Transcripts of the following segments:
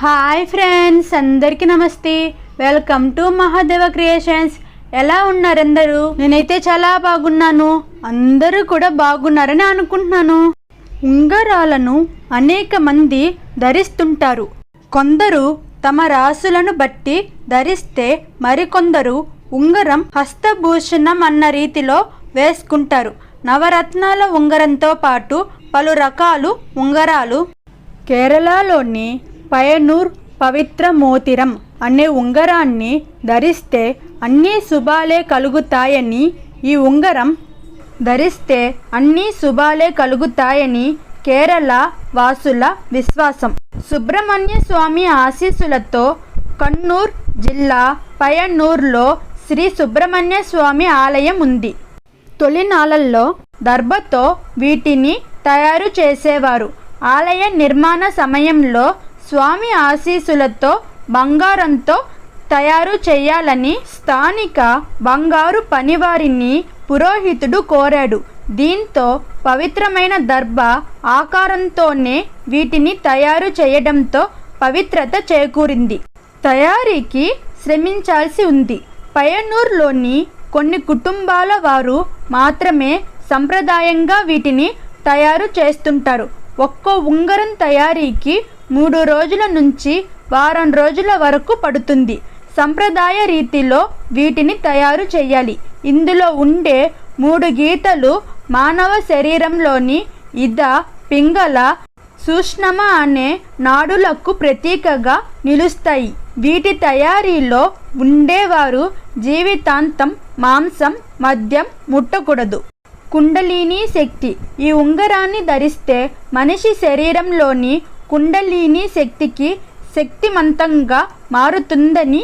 Hi friends అందరికీ నమస్తే. Welcome to Mahadeva creations. ఎలా ఉన్నారు అందరూ నేనైతే చాలా బాగున్నాను. అందరూ కూడా బాగున్నారని అనుకుంటున్నాను. ఉంగరాలను అనేక మంది ధరిస్తుంటారు. కొందరు తమ రాసులను బట్టి ధరిస్తే మరికొందరు ఉంగరం హస్తభూషణం అన్న రీతిలో వేసుకుంటారు. నవరత్నాల ఉంగరంతో పాటు పలు రకాలు ఉంగరాలు. కేరళలోని పయనూర్ పవిత్ర మోతిరం అనే ఉంగరాన్ని ధరిస్తే అన్ని శుభాలే కలుగుతాయని ఈ ఉంగరం ధరిస్తే అన్ని శుభాలే కలుగుతాయని కేరళ వాసుల విశ్వాసం. సుబ్రహ్మణ్య స్వామి ఆశీస్సులతో కన్నూర్ జిల్లా పయనూర్లో శ్రీ సుబ్రహ్మణ్య స్వామి ఆలయం ఉంది. తొలినాళ్ళల్లో దర్భతో వీటిని తయారు చేసేవారు. ఆలయ నిర్మాణ సమయంలో స్వామి ఆశీస్సులతో బంగారంతో తయారు చేయాలని స్థానిక బంగారు పనివారిని పురోహితుడు కోరాడు. దీంతో పవిత్రమైన దర్భ ఆకారంతోనే వీటిని తయారు చేయడంతో పవిత్రత చేకూరింది. తయారీకి శ్రమించాల్సి ఉంది. పయనూర్లోని కొన్ని కుటుంబాల వారు మాత్రమే సంప్రదాయంగా వీటిని తయారు చేస్తుంటారు. ఒక్కో ఉంగరం తయారీకి మూడు రోజుల నుంచి వారం రోజుల వరకు పడుతుంది. సంప్రదాయ రీతిలో వీటిని తయారు చేయాలి. ఇందులో ఉండే మూడు గీతలు మానవ శరీరంలోని ఇద పింగళ సూక్ష్మమ అనే నాడులకు ప్రతీకగా నిలుస్తాయి. వీటి తయారీలో ఉండేవారు జీవితాంతం మాంసం మద్యం ముట్టకూడదు. కుండలిని శక్తి. ఈ ఉంగరాన్ని ధరిస్తే మనిషి శరీరంలోని కుండలిని శక్తికి శక్తిమంతంగా మారుతుందని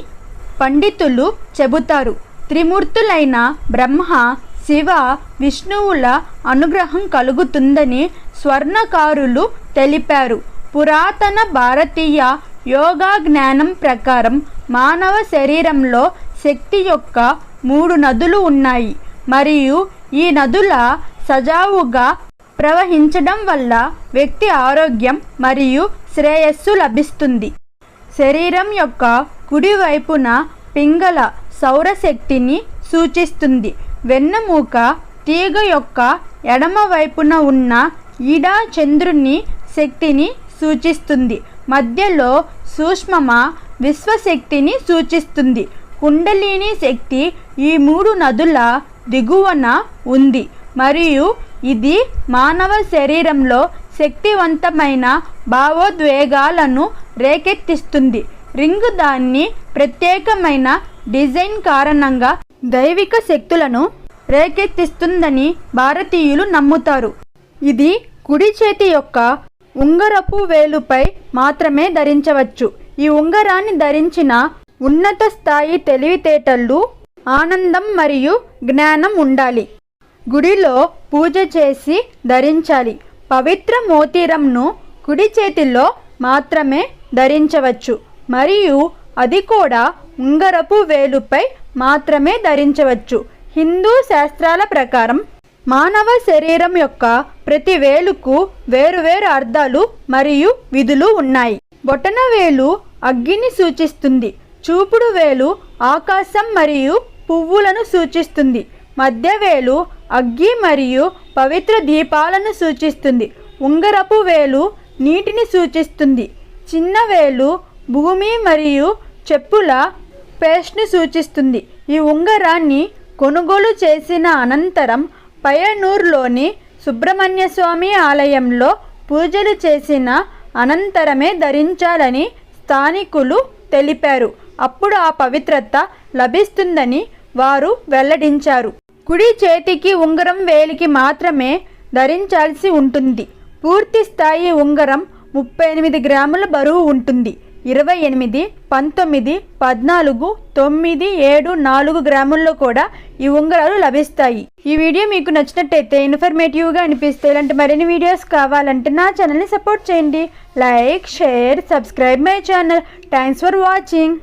పండితులు చెబుతారు. త్రిమూర్తులైన బ్రహ్మ శివ విష్ణువుల అనుగ్రహం కలుగుతుందని స్వర్ణకారులు తెలిపారు. పురాతన భారతీయ యోగా జ్ఞానం ప్రకారం మానవ శరీరంలో శక్తి యొక్క మూడు నదులు ఉన్నాయి. మరియు ఈ నదుల సజావుగా ప్రవహించడం వల్ల వ్యక్తి ఆరోగ్యం మరియు శ్రేయస్సు లభిస్తుంది. శరీరం యొక్క కుడివైపున పింగళ సౌరశక్తిని సూచిస్తుంది. వెన్నెముక తీగ యొక్క ఎడమ వైపున ఉన్న ఈడా చంద్రుని శక్తిని సూచిస్తుంది. మధ్యలో సూక్ష్మమ విశ్వశక్తిని సూచిస్తుంది. కుండలిని శక్తి ఈ మూడు నదుల దిగువన ఉంది. మరియు ఇది మానవ శరీరంలో శక్తివంతమైన భావోద్వేగాలను రేకెత్తిస్తుంది. రింగ్ దాన్ని ప్రత్యేకమైన డిజైన్ కారణంగా దైవిక శక్తులను రేకెత్తిస్తుందని భారతీయులు నమ్ముతారు. ఇది కుడి చేతి యొక్క ఉంగరపు వేలుపై మాత్రమే ధరించవచ్చు. ఈ ఉంగరాన్ని ధరించిన ఉన్నత స్థాయి తెలివితేటలు ఆనందం మరియు జ్ఞానం ఉండాలి. గుడిలో పూజ చేసి ధరించాలి. పవిత్ర మోతిరంను కుడి చేతిలో మాత్రమే ధరించవచ్చు. మరియు అది కూడా ఉంగరపు వేలుపై మాత్రమే ధరించవచ్చు. హిందూ శాస్త్రాల ప్రకారం మానవ శరీరం యొక్క ప్రతి వేలుకు వేరువేరు అర్థాలు మరియు విధులు ఉన్నాయి. బొటన వేలు అగ్గిని సూచిస్తుంది. చూపుడు వేలు ఆకాశం మరియు పువ్వులను సూచిస్తుంది. మధ్య వేలు అగ్గి మరియు పవిత్ర దీపాలను సూచిస్తుంది. ఉంగరపు వేలు నీటిని సూచిస్తుంది. చిన్న వేలు భూమి మరియు చెప్పుల పేస్ట్ని సూచిస్తుంది. ఈ ఉంగరాన్ని కొనుగోలు చేసిన అనంతరం పయనూర్లోని సుబ్రహ్మణ్య స్వామి ఆలయంలో పూజలు చేసిన అనంతరమే ధరించాలని స్థానికులు తెలిపారు. అప్పుడు ఆ పవిత్రత లభిస్తుందని వారు వెల్లడించారు. కుడి చేతికి ఉంగరం వేలికి మాత్రమే ధరించాల్సి ఉంటుంది. పూర్తి స్థాయి ఉంగరం ముప్పై ఎనిమిది గ్రాముల బరువు ఉంటుంది. ఇరవై ఎనిమిది పంతొమ్మిది పద్నాలుగు తొమ్మిది ఏడు నాలుగు గ్రాముల్లో కూడా ఈ ఉంగరాలు లభిస్తాయి. ఈ వీడియో మీకు నచ్చినట్టయితే ఇన్ఫర్మేటివ్గా అనిపిస్తే ఇలాంటి మరిన్ని వీడియోస్ కావాలంటే నా ఛానల్ని సపోర్ట్ చేయండి. Like share subscribe my channel. Thanks for watching.